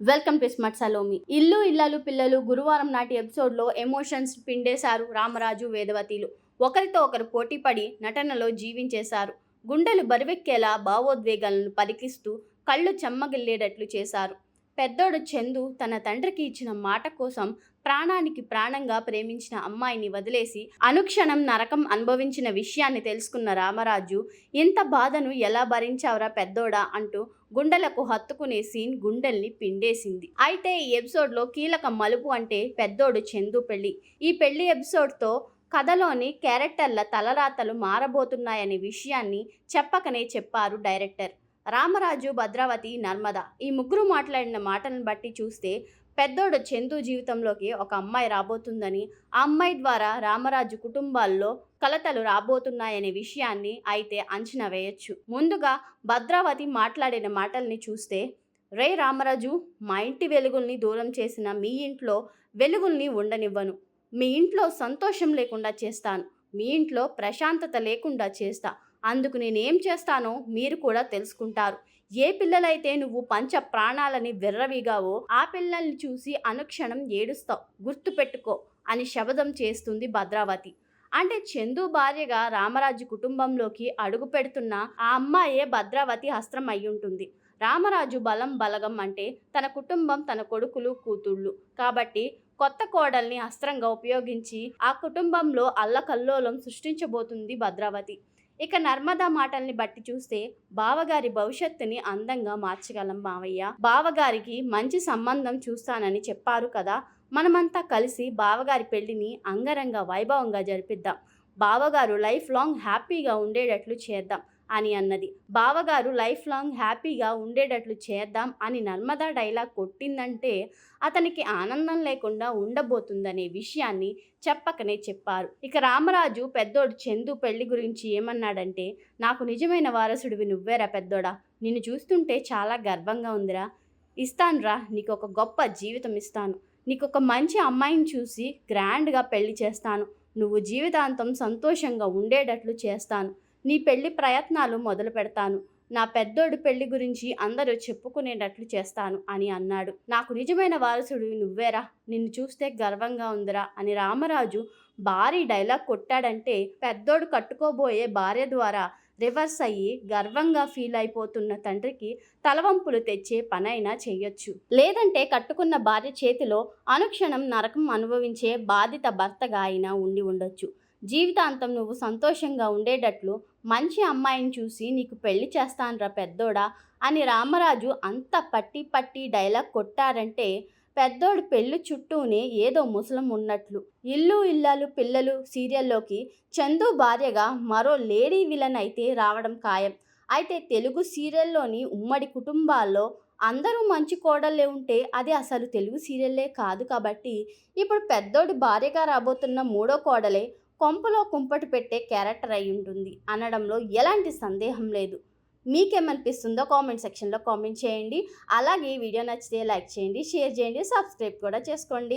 Welcome to smart Salomi. ఇల్లు ఇల్లాలు పిల్లలు గురువారం నాటి ఎపిసోడ్లో ఎమోషన్స్ పిండేశారు రామరాజు వేదవతిలు. ఒకరితో ఒకరు పోటీపడి నటనలో జీవించేశారు. గుండెలు బరివెక్కేలా భావోద్వేగాలను పలికిస్తూ కళ్ళు చెమ్మగిల్లేటట్లు చేశారు. పెద్దోడు చందు తన తండ్రికి ఇచ్చిన మాట కోసం ప్రాణానికి ప్రాణంగా ప్రేమించిన అమ్మాయిని వదిలేసి అనుక్షణం నరకం అనుభవించిన విషయాన్ని తెలుసుకున్న రామరాజు ఇంత బాధను ఎలా భరించావురా పెద్దోడా అంటూ గుండెలకు హత్తుకునే సీన్ గుండెల్ని పిండేసింది. అయితే ఈ ఎపిసోడ్లో కీలక మలుపు అంటే పెద్దోడు చందు పెళ్ళి ఈ పెళ్ళి ఎపిసోడ్తో కథలోని క్యారెక్టర్ల తలరాతలు మారబోతున్నాయనే విషయాన్ని చెప్పకనే చెప్పారు డైరెక్టర్. రామరాజు భద్రావతి నర్మద ఈ ముగ్గురు మాట్లాడిన మాటలను బట్టి చూస్తే పెద్దోడు చందు జీవితంలోకి ఒక అమ్మాయి రాబోతుందని ఆ అమ్మాయి ద్వారా రామరాజు కుటుంబాల్లో కలతలు రాబోతున్నాయనే విషయాన్ని అయితే అంచనా వేయొచ్చు. ముందుగా భద్రావతి మాట్లాడిన మాటల్ని చూస్తే రే రామరాజు మా ఇంటి వెలుగుల్ని దూరం చేసిన మీ ఇంట్లో వెలుగుల్ని ఉండనివ్వను. మీ ఇంట్లో సంతోషం లేకుండా చేస్తాను. మీ ఇంట్లో ప్రశాంతత లేకుండా చేస్తాను అందుకు నేనేం చేస్తానో మీరు కూడా తెలుసుకుంటారు. ఏ పిల్లలైతే నువ్వు పంచ ప్రాణాలని వెర్రవిగావో ఆ పిల్లల్ని చూసి అనుక్షణం ఏడుస్తావు. గుర్తుపెట్టుకో అని శబదం చేస్తుంది భద్రావతి. అంటే చందు భార్యగా రామరాజు కుటుంబంలోకి అడుగు పెడుతున్న ఆ అమ్మాయే భద్రావతి హస్త్రం అయి ఉంటుంది రామరాజు బలం బలగం అంటే తన కుటుంబం తన కొడుకులు కూతుళ్ళు. కాబట్టి కొత్త కోడల్ని అస్త్రంగా ఉపయోగించి ఆ కుటుంబంలో అల్లకల్లోలం సృష్టించబోతుంది భద్రావతి. ఇక నర్మదా మాటల్ని బట్టి చూస్తే బావగారి భవిష్యత్తుని అందంగా మార్చగలం మావయ్య. బావగారికి మంచి సంబంధం చూస్తానని చెప్పారు కదా. మనమంతా కలిసి బావగారి పెళ్ళిని అంగరంగ వైభవంగా జరిపిద్దాం. బావగారు లైఫ్ లాంగ్ హ్యాపీగా ఉండేటట్లు చేద్దాం. అని అన్నది. బావగారు లైఫ్ లాంగ్ హ్యాపీగా ఉండేటట్లు చేద్దాం అని నర్మదా డైలాగ్ కొట్టిందంటే అతనికి ఆనందం లేకుండా ఉండబోతుందనే విషయాన్ని చెప్పకనే చెప్పారు. ఇక రామరాజు పెద్దోడు చందు పెళ్ళి గురించి ఏమన్నాడంటే నాకు నిజమైన వారసుడివి నువ్వేరా పెద్దోడా? నిన్ను చూస్తుంటే చాలా గర్వంగా ఉందిరా. ఇస్తానురా నీకు ఒక గొప్ప జీవితం ఇస్తాను. నీకు ఒక మంచి అమ్మాయిని చూసి గ్రాండ్గా పెళ్ళి చేస్తాను. నువ్వు జీవితాంతం సంతోషంగా ఉండేటట్లు చేస్తాను. నీ పెళ్ళి ప్రయత్నాలు మొదలు పెడతాను. నా పెద్దోడు పెళ్ళి గురించి అందరూ చెప్పుకునేటట్లు చేస్తాను అని అన్నాడు. నాకు నిజమైన వారసుడు నువ్వేరా? నిన్ను చూస్తే గర్వంగా ఉందిరా? అని రామరాజు భారీ డైలాగ్ కొట్టాడంటే పెద్దోడు కట్టుకోబోయే భార్య ద్వారా రివర్స్ అయ్యి గర్వంగా ఫీల్ అయిపోతున్న తండ్రికి తలవంపులు తెచ్చే పనైనా చేయొచ్చు లేదంటే కట్టుకున్న భార్య చేతిలో అనుక్షణం నరకం అనుభవించే బాధిత భర్తగా అయినా ఉండి ఉండొచ్చు. జీవితాంతం నువ్వు సంతోషంగా ఉండేటట్లు మంచి అమ్మాయిని చూసి నీకు పెళ్ళి చేస్తానురా పెద్దోడా అని రామరాజు అంత పట్టి పట్టి డైలాగ్ కొట్టారంటే పెద్దోడు పెళ్ళి చుట్టూనే ఏదో ముసలం ఉన్నట్లు. ఇల్లు ఇల్లాలు పిల్లలు సీరియల్లోకి చందు భార్యగా మరో లేడీ విలన్ అయితే రావడం ఖాయం. అయితే తెలుగు సీరియల్లోని ఉమ్మడి కుటుంబాల్లో అందరూ మంచి కోడళ్ళే ఉంటే అది అసలు తెలుగు సీరియల్లే కాదు కాబట్టి ఇప్పుడు పెద్దోడి భార్యగా రాబోతున్న మూడో కోడలే కొంపలో కుంపటి పెట్టే క్యారెక్టర్ అయి ఉంటుంది. అనడంలో ఎలాంటి సందేహం లేదు. మీకేమనిపిస్తుందో కామెంట్ సెక్షన్లో కామెంట్ చేయండి. అలాగే వీడియో నచ్చితే లైక్ చేయండి షేర్ చేయండి సబ్స్క్రైబ్ కూడా చేసుకోండి.